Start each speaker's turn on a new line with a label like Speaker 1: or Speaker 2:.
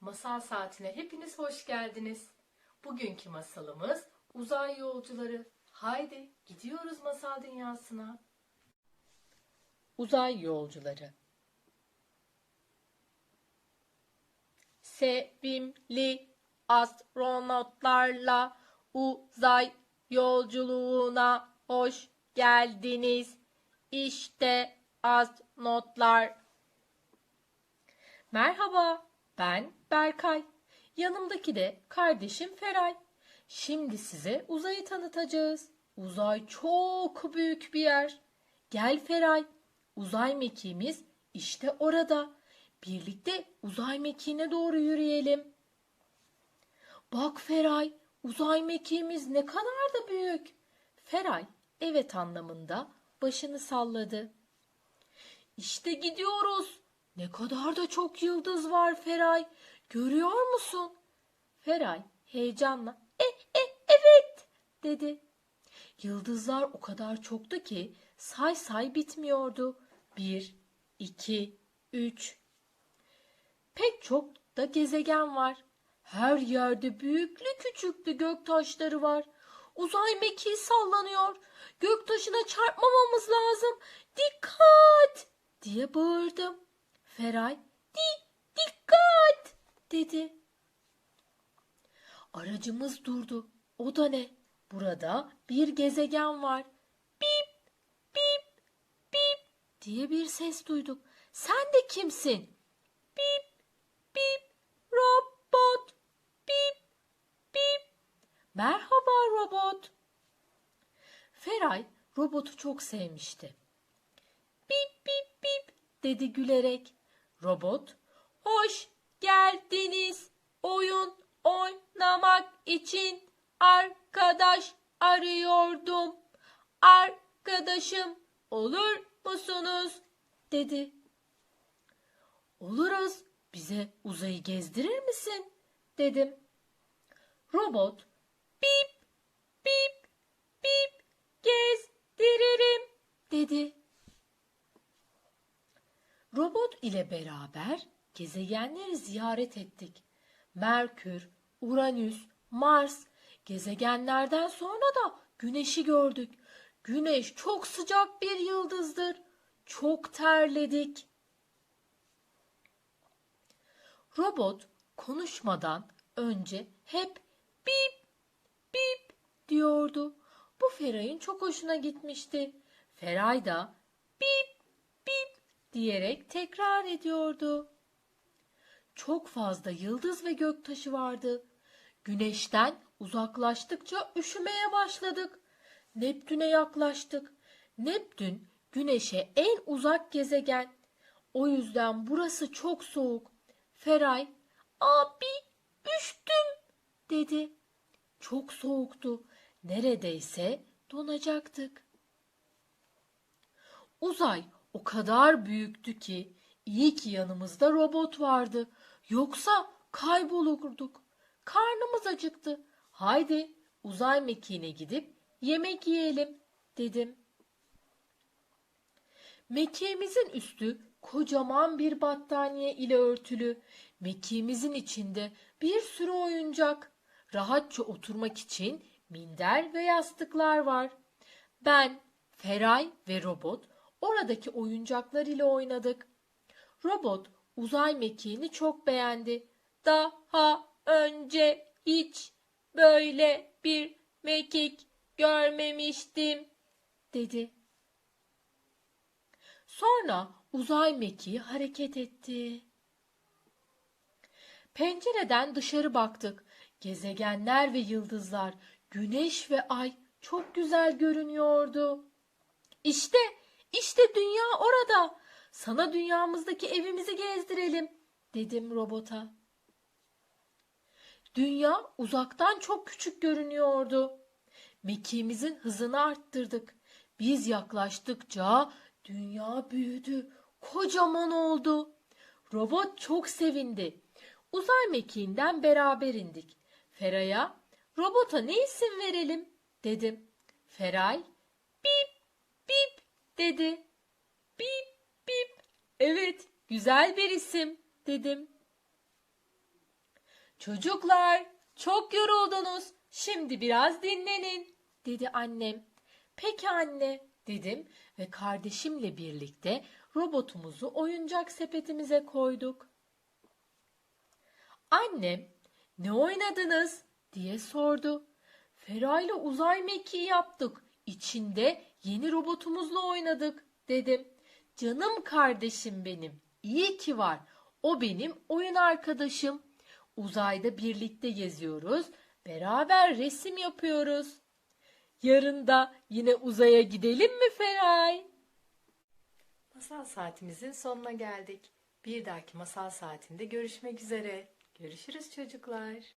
Speaker 1: Masal Saatine hepiniz hoş geldiniz. Bugünkü masalımız uzay yolcuları. Haydi gidiyoruz masal dünyasına. Uzay yolcuları. Sevimli astronotlarla uzay yolculuğuna hoş geldiniz. İşte astronotlar. Merhaba, ben Berkay. Yanımdaki de kardeşim Feray. Şimdi size uzayı tanıtacağız. Uzay çok büyük bir yer. Gel Feray, uzay mekiğimiz işte orada. Birlikte uzay mekiğine doğru yürüyelim. Bak Feray, uzay mekiğimiz ne kadar da büyük. Feray, evet anlamında başını salladı. İşte gidiyoruz. Ne kadar da çok yıldız var Feray. Görüyor musun? Feray heyecanla e, e, evet dedi. Yıldızlar o kadar çoktu ki say say bitmiyordu. Bir, iki, üç. Pek çok da gezegen var. Her yerde büyüklü küçüklü göktaşları var. Uzay mekiği sallanıyor. Göktaşına çarpmamamız lazım. Dikkat! diye bağırdım. Feray di dikkat dedi. Aracımız durdu. O da ne? Burada bir gezegen var. Bip bip bip diye bir ses duyduk. Sen de kimsin? Bip bip robot bip bip. Merhaba robot. Feray robotu çok sevmişti. Bip bip bip dedi gülerek. Robot, hoş geldiniz. Oyun oynamak için arkadaş arıyordum. Arkadaşım olur musunuz? dedi. Oluruz. Bize uzayı gezdirir misin? dedim. Robot, bip bip bip gezdiririm dedi. Robot ile beraber gezegenleri ziyaret ettik. Merkür, Uranüs, Mars, gezegenlerden sonra da Güneş'i gördük. Güneş çok sıcak bir yıldızdır. Çok terledik. Robot konuşmadan önce hep bip bip diyordu. Bu Feray'ın çok hoşuna gitmişti. Feray da bip bip diyerek tekrar ediyordu. Çok fazla yıldız ve göktaşı vardı. Güneşten uzaklaştıkça üşümeye başladık. Neptün'e yaklaştık. Neptün Güneş'e en uzak gezegen. O yüzden burası çok soğuk. Feray, abi üştüm dedi. Çok soğuktu. Neredeyse donacaktık. Uzay o kadar büyüktü ki iyi ki yanımızda robot vardı. Yoksa kaybolurduk. Karnımız acıktı. Haydi uzay mekiğine gidip yemek yiyelim dedim. Mekiğimizin üstü kocaman bir battaniye ile örtülü. Mekiğimizin içinde bir sürü oyuncak. Rahatça oturmak için minder ve yastıklar var. Ben, Feray ve robot oradaki oyuncaklar ile oynadık. Robot uzay mekiğini çok beğendi. Daha önce hiç böyle bir mekik görmemiştim dedi. Sonra uzay mekiği hareket etti. Pencereden dışarı baktık. Gezegenler ve yıldızlar, güneş ve ay çok güzel görünüyordu. İşte, işte dünya orada. Sana dünyamızdaki evimizi gezdirelim, dedim robota. Dünya uzaktan çok küçük görünüyordu. Mekiğimizin hızını arttırdık. Biz yaklaştıkça dünya büyüdü, kocaman oldu. Robot çok sevindi. Uzay mekiğinden beraber indik. Feray'a, robota ne isim verelim dedim. Feray, bip bip dedi. Bip bip. Evet, güzel bir isim dedim. Çocuklar, çok yoruldunuz. Şimdi biraz dinlenin, dedi annem. Peki anne, dedim ve kardeşimle birlikte robotumuzu oyuncak sepetimize koyduk. Annem, ne oynadınız diye sordu. Ferayla uzay mekiği yaptık. İçinde yeni robotumuzla oynadık dedim. Canım kardeşim benim. İyi ki var. O benim oyun arkadaşım. Uzayda birlikte geziyoruz. Beraber resim yapıyoruz. Yarın da yine uzaya gidelim mi Feray? Masal saatimizin sonuna geldik. Bir dahaki masal saatinde görüşmek üzere. Görüşürüz çocuklar.